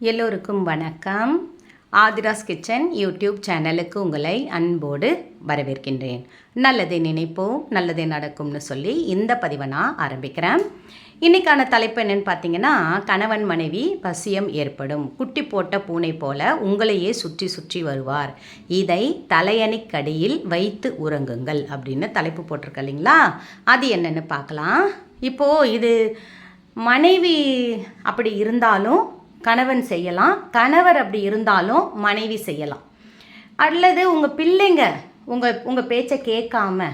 எல்லோருக்கும் வணக்கம். Aadhira's kitchen YouTube சேனலுக்கு உங்களை அன்போடு வரவேற்கின்றேன். நல்லதை நினைப்போம் நல்லதே நடக்கும்னு சொல்லி இந்த பதிவை நான் ஆரம்பிக்கிறேன். இன்றைக்கான தலைப்பு என்னென்னு பார்த்தீங்கன்னா கணவன் மனைவி பசியம் ஏற்படும். குட்டி போட்ட பூனை போல உங்களையே சுற்றி சுற்றி வருவார். இதை தலையணிக்கடியில் வைத்து உறங்குங்கள் அப்படின்னு தலைப்பு போட்டிருக்க இல்லைங்களா? அது என்னென்னு பார்க்கலாம். இப்போது இது மனைவி அப்படி இருந்தாலும் கணவன் செய்யலாம். கணவர் அப்படி இருந்தாலும் மனைவி செய்யலாம். அல்லது உங்கள் பிள்ளைங்க உங்கள் உங்கள் பேச்சை கேட்காம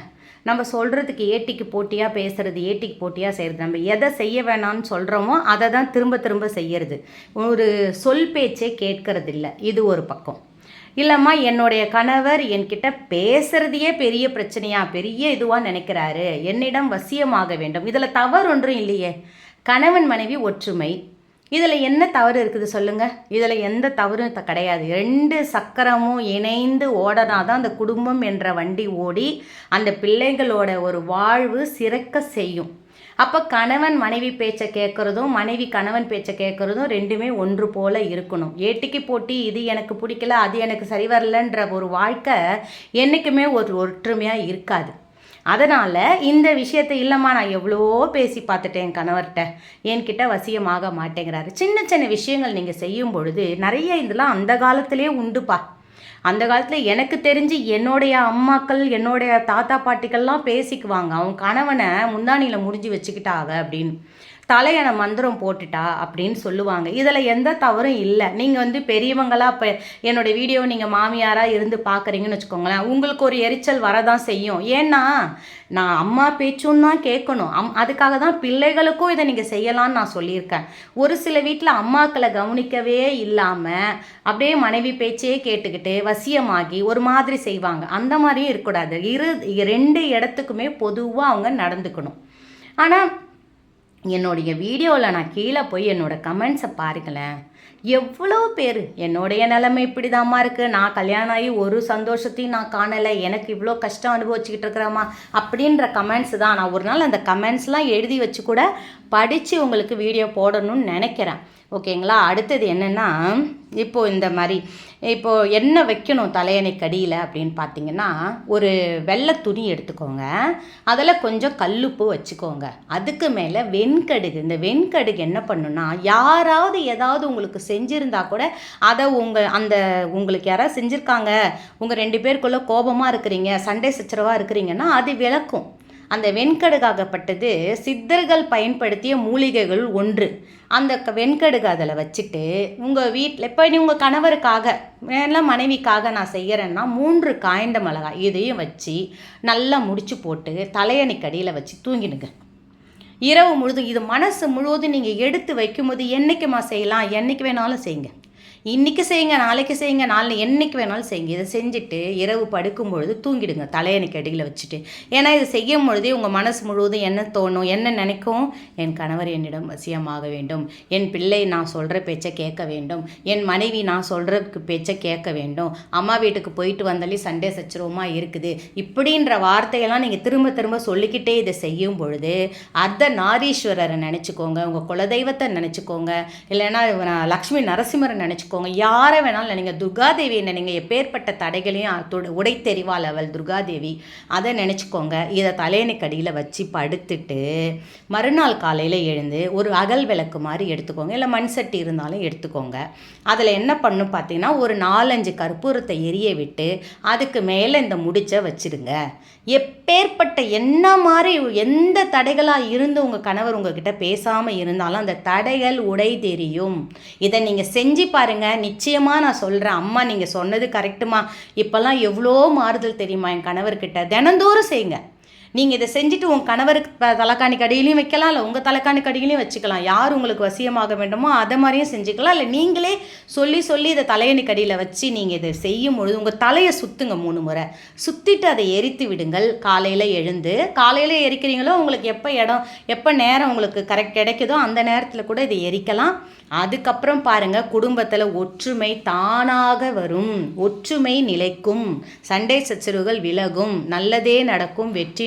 நம்ம சொல்கிறதுக்கு ஏட்டிக்கு போட்டியாக பேசுகிறது ஏட்டிக்கு போட்டியாக செய்கிறது நம்ம எதை செய்ய வேணாம்னு சொல்கிறோமோ அதை தான் திரும்ப திரும்ப செய்யறது. ஒரு சொல் பேச்சே கேட்கறது இல்லை இது ஒரு பக்கம். இல்லைம்மா என்னுடைய கணவர் என்கிட்ட பேசுறதையே பெரிய பிரச்சனையா பெரிய இதுவாக நினைக்கிறாரு. என்னிடம் வசியமாக வேண்டும். இதில் தவறு ஒன்றும் இல்லையே. கணவன் மனைவி ஒற்றுமை. இதில் என்ன தவறு இருக்குது சொல்லுங்கள் இதில் எந்த தவறும் கிடையாது. ரெண்டு சக்கரமும் இணைந்து ஓடனா தான் அந்த குடும்பம் என்ற வண்டி ஓடி அந்த பிள்ளைகளோட ஒரு வாழ்வு சிறக்க செய்யும். அப்போ கணவன் மனைவி பேச்சை கேட்குறதும் மனைவி கணவன் பேச்சை கேட்குறதும் ரெண்டுமே ஒன்று போல இருக்கணும். ஏட்டிக்கு போட்டி இது எனக்கு பிடிக்கல அது எனக்கு சரி வரலன்ற ஒரு வாழ்க்கை என்றைக்குமே ஒரு ஒற்றுமையாக இருக்காது. அதனால் இந்த விஷயத்தை இல்லைம்மா நான் எவ்வளோ பேசி பார்த்துட்டேன் என் கணவர்கிட்ட. என்கிட்ட வசியமாக மாட்டேங்கிறாரு. சின்ன சின்ன விஷயங்கள் நீங்கள் செய்யும் பொழுது நிறைய இதெல்லாம் அந்த காலத்திலே உண்டுப்பா. அந்த காலத்தில் எனக்கு தெரிஞ்சு என்னுடைய அம்மாக்கள் என்னுடைய தாத்தா பாட்டிகள்லாம் பேசிக்குவாங்க. அவங்க கணவனை முந்தானியில் முடிஞ்சு வச்சுக்கிட்டாங்க அப்படின்னு. தலையணை மந்திரம் போட்டுட்டா அப்படின்னு சொல்லுவாங்க. இதில் எந்த தவறும் இல்லை. நீங்கள் வந்து பெரியவங்களாக இப்போ என்னோடய வீடியோ நீங்கள் மாமியாராக இருந்து பார்க்குறீங்கன்னு வச்சுக்கோங்களேன். உங்களுக்கு ஒரு எரிச்சல் வரதான் செய்யும். ஏன்னா நான் அம்மா பேச்சும் தான் கேட்கணும். அம் அதுக்காக தான் பிள்ளைகளுக்கும் இதை நீங்கள் செய்யலான்னு நான் சொல்லியிருக்கேன். ஒரு சில வீட்டில் அம்மாக்களை கவனிக்கவே இல்லாமல் அப்படியே மனைவி பேச்சே கேட்டுக்கிட்டு வசியமாகி ஒரு மாதிரி செய்வாங்க. அந்த மாதிரியும் இருக்கக்கூடாது. இரு ரெண்டு இடத்துக்குமே பொதுவாக அவங்க நடந்துக்கணும். ஆனால் என்னுடைய வீடியோவில் நான் கீழே போய் என்னோடய கமெண்ட்ஸை பாருங்களேன். எவ்வளோ பேர் என்னுடைய நிலைமை இப்படி தாம்மா இருக்குது நான் கல்யாணம் ஆகி ஒரு சந்தோஷத்தையும் நான் காணலை. எனக்கு இவ்வளோ கஷ்டம் அனுபவிச்சுக்கிட்டு இருக்கிறாமா அப்படின்ற கமெண்ட்ஸ் தான். நான் ஒரு நாள் அந்த கமெண்ட்ஸ்லாம் எழுதி வச்சு கூட படித்து உங்களுக்கு வீடியோ போடணும்னு நினைக்கிறேன். ஓகேங்களா அடுத்தது என்னென்னா இப்போது இந்த மாதிரி இப்போது என்ன வைக்கணும் தலையணை கடியில் அப்படின்னு பார்த்தீங்கன்னா ஒரு வெள்ளை துணி எடுத்துக்கோங்க. அதில் கொஞ்சம் கல்லுப்பு வச்சுக்கோங்க. அதுக்கு மேலே வெண்கடுகு. இந்த வெண்கடுகு என்ன பண்ணுன்னா யாராவது ஏதாவது உங்களுக்கு செஞ்சுருந்தா கூட அதை உங்கள் அந்த உங்களுக்கு யாராவது செஞ்சுருக்காங்க. உங்கள் ரெண்டு பேருக்குள்ளே கோபமாக இருக்கிறீங்க சண்டை சச்சரவாக இருக்கிறீங்கன்னா அது விளக்கும். அந்த வெண்கடுகாகப்பட்டது சித்தர்கள் பயன்படுத்திய மூலிகைகள் ஒன்று. அந்த வெண்கடுகு அதில் வச்சுட்டு உங்கள் வீட்டில் இப்போ நீ உங்கள் கணவருக்காக மேலே மனைவிக்காக நான் செய்கிறேன்னா மூன்று காய்ந்த மிளகாய் இதையும் வச்சு நல்லா முடிச்சு போட்டு தலையணிக்கடியில் வச்சு தூங்கிடுங்க. இரவு முழுதும் இது மனசு முழுவதும் நீங்கள் எடுத்து வைக்கும்போது என்றைக்குமா செய்யலாம் என்றைக்கு வேணாலும் செய்யுங்க. இன்றைக்கி செய்யுங்க நாளைக்கு செய்யுங்க நாளை என்றைக்கு வேணாலும் செய்யுங்க. இதை செஞ்சுட்டு இரவு படுக்கும் பொழுது தூங்கிடுங்க. தலையணைக்கு அடியில் வச்சுட்டு. ஏன்னா இதை செய்யும் பொழுதே உங்கள் மனசு முழுவதும் என்ன தோணும் என்ன நினைக்கும்? என் கணவர் என்னிடம் வசியமாக வேண்டும். என் பிள்ளை நான் சொல்கிற பேச்சை கேட்க வேண்டும். என் மனைவி நான் சொல்கிறதுக்கு பேச்சை கேட்க வேண்டும். அம்மா வீட்டுக்கு போயிட்டு வந்தாலே சண்டே சச்சரவமாக இருக்குது. இப்படின்ற வார்த்தையெல்லாம் நீங்கள் திரும்ப திரும்ப சொல்லிக்கிட்டே இதை செய்யும் பொழுது அர்த்த நாரீஸ்வரரை நினச்சிக்கோங்க. உங்கள் குலதெய்வத்தை நினச்சிக்கோங்க. இல்லைன்னா லக்ஷ்மி நரசிம்மரை நினச்சிக்கோங்க. வச்சுக்கோங்க. யாரை வேணாலும் நினைங்க துர்காதேவி நினைங்க எப்பேற்பட்ட தடைகளையும் உடை தெரிவாள் அவள் துர்காதேவி. அதை நினச்சிக்கோங்க. இதை தலையணைக்கடியில் வச்சு படுத்துட்டு மறுநாள் காலையில் எழுந்து ஒரு அகல் விளக்கு மாதிரி எடுத்துக்கோங்க. இல்லை மண் சட்டி இருந்தாலும் எடுத்துக்கோங்க. அதில் என்ன பண்ணும் பார்த்தீங்கன்னா ஒரு நாலஞ்சு கற்பூரத்தை எரிய விட்டு அதுக்கு மேலே இந்த முடிச்சை வச்சுடுங்க. எப்பேற்பட்ட என்ன மாதிரி எந்த தடைகளாக இருந்து உங்கள் கணவர் உங்ககிட்ட பேசாமல் இருந்தாலும் அந்த தடைகள் உடை தெரியும் இதை நீங்கள் செஞ்சு பாருங்கள் நிச்சயமாக நான் சொல்கிறேன் அம்மா நீங்கள் சொன்னது கரெக்டுமா இப்போல்லாம் எவ்வளோ மாறுதல் தெரியுமா என் கணவர்கிட்ட? தினந்தோறும் செய்யுங்க. நீங்கள் இதை செஞ்சுட்டு உங்கள் கணவருக்கு தலைக்காணி கடையிலையும் வைக்கலாம் இல்லை உங்கள் தலைக்காணி கடையிலையும் வச்சுக்கலாம். யார் உங்களுக்கு வசியமாக வேண்டுமோ அதை மாதிரியும் செஞ்சுக்கலாம். இல்லை நீங்களே சொல்லி சொல்லி இதை தலையணி கடியில் வச்சு நீங்கள் இதை செய்யும் பொழுது உங்கள் தலையை சுற்றுங்க மூணு முறை. சுற்றிட்டு அதை எரித்து விடுங்கள். காலையில் எழுந்து காலையில் எரிக்கிறீங்களோ உங்களுக்கு எப்போ இடம் எப்போ நேரம் உங்களுக்கு கரெக்ட் கிடைக்குதோ அந்த நேரத்தில் கூட இதை எரிக்கலாம். அதுக்கப்புறம் பாருங்கள் குடும்பத்தில் ஒற்றுமை தானாக வரும். ஒற்றுமை நிலைக்கும். சண்டை சச்சரவுகள் விலகும். நல்லதே நடக்கும். வெற்றி